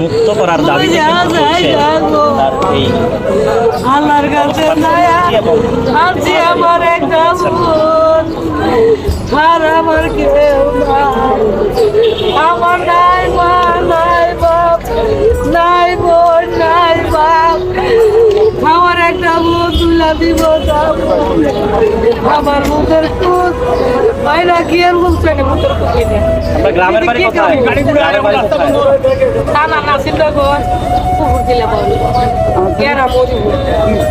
মুক্ত করার দাবি তার এই আল্লাহর কাছে আমার একটা আর আমার কেউ দিব আমার মুখের কুচ বাইরা কি আর বলছে না মুখের কুচি আপনার গ্রামের বাড়ি কোথায়? গ্রামের বাড়ি কোথায় থানা নাসিরনগর পুকুর জেলা বল কেরা মজুর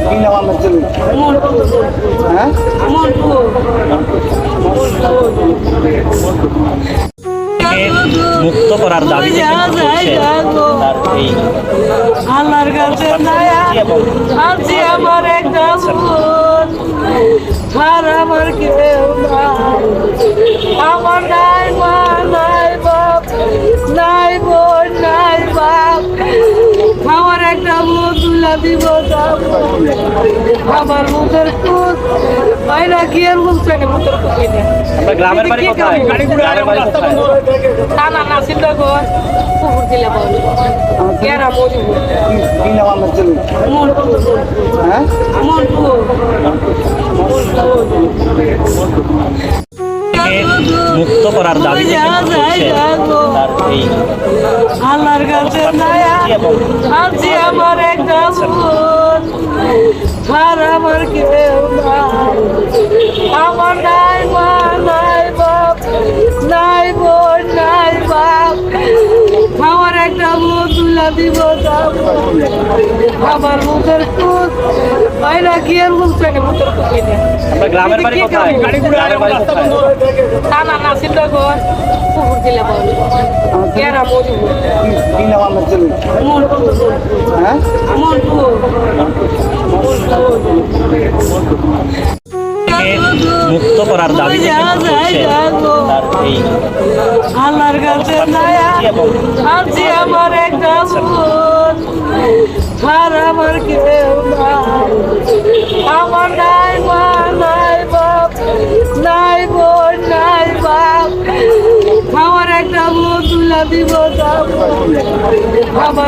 কি নাম আপনার ছেলে মনপুর হ্যাঁ? মনপুর। মুক্ত করার তার এই আল্লাহর কাছে আছি আমার একটা আর আমার কেউ আমার নাই মা নাই বাপ নাই বোন নাই বাপ। আমার একটা তুলা দিব যাব আমার মুখের কুচ বাইরা কি আর বলছে না মুখের কুচি আপনার গ্রামের বাড়ি কোথায়? কোথায়? থানা নাসিরনগর পুকুর জেলা বল। কেরা কি নাম মনপুর। হ্যাঁ মুক্ত করার তার এই আল্লাহর কাছে আমার একটা বোন আর আমার কেউ নাই। আমার নাই মা নাই বাপ নাই বোন নাই বাপ। আমার একটা বোন তুলা দিব যাব। আমার মুখের কুচ বাইরা কি আর বলছে না মুখের আপনার গ্রামের বাড়ি কোথায়? গ্রামের বাড়ি কোথায়? থানা নাসিরনগর পুকুর জেলা বল। কেরা মজুর কি নাম আপনার ছেলে? মনপুর হ্যাঁ? মনপুর করার চলছে আল্লাহর কাছে আছি আমার একটা আর আমার কেউ আমার নাই মা নাই বাপ নাই বোন নাই বাপ। আমার একটা বোন দিব যাব আমার